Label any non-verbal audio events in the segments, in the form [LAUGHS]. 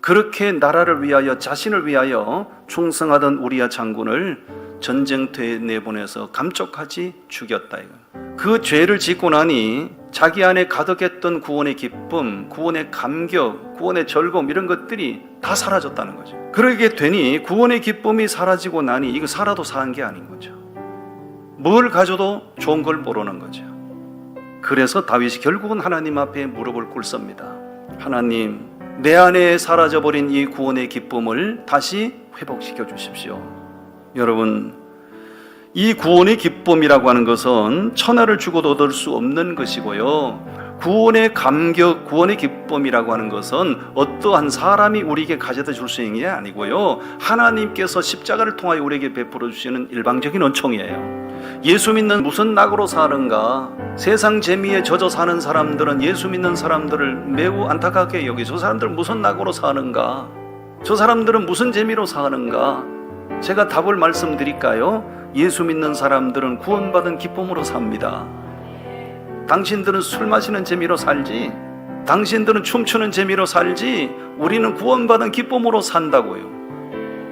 그렇게 나라를 위하여 자신을 위하여 충성하던 우리야 장군을 전쟁터에 내보내서 감쪽하지 죽였다 이거. 그 죄를 짓고 나니 자기 안에 가득했던 구원의 기쁨, 구원의 감격, 구원의 즐거움 이런 것들이 다 사라졌다는 거죠. 그러게 되니 구원의 기쁨이 사라지고 나니 이거 살아도 사는 게 아닌 거죠. 뭘 가져도 좋은 걸 모르는 거죠. 그래서 다윗이 결국은 하나님 앞에 무릎을 꿇습니다. 하나님, 내 안에 사라져버린 이 구원의 기쁨을 다시 회복시켜 주십시오. 여러분, 이 구원의 기쁨이라고 하는 것은 천하를 주고도 얻을 수 없는 것이고요. 구원의 감격, 구원의 기쁨이라고 하는 것은 어떠한 사람이 우리에게 가져다 줄 수 있는 게 아니고요. 하나님께서 십자가를 통하여 우리에게 베풀어 주시는 일방적인 은총이에요. 예수 믿는 무슨 낙으로 사는가? 세상 재미에 젖어 사는 사람들은 예수 믿는 사람들을 매우 안타깝게 여기 저 사람들은 무슨 낙으로 사는가? 저 사람들은 무슨 재미로 사는가? 제가 답을 말씀드릴까요? 예수 믿는 사람들은 구원받은 기쁨으로 삽니다. 당신들은 술 마시는 재미로 살지, 당신들은 춤추는 재미로 살지, 우리는 구원받은 기쁨으로 산다고요.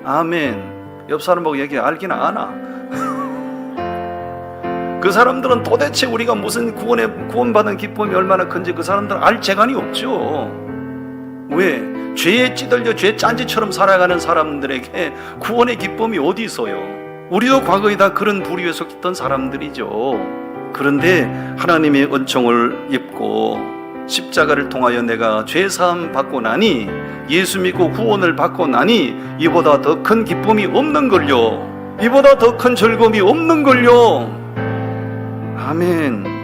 아멘. 옆 사람 보고 얘기 알긴 아나. [LAUGHS] 그 사람들은 도대체 우리가 무슨 구원에 구원받은 기쁨이 얼마나 큰지 그 사람들은 알 재간이 없죠. 왜? 죄에 찌들려 죄 짠지처럼 살아가는 사람들에게 구원의 기쁨이 어디 있어요? 우리도 과거에 다 그런 부류에 속했던 사람들이죠. 그런데 하나님의 은총을 입고 십자가를 통하여 내가 죄 사함 받고 나니 예수 믿고 구원을 받고 나니 이보다 더 큰 기쁨이 없는 걸요. 이보다 더 큰 즐거움이 없는 걸요. 아멘.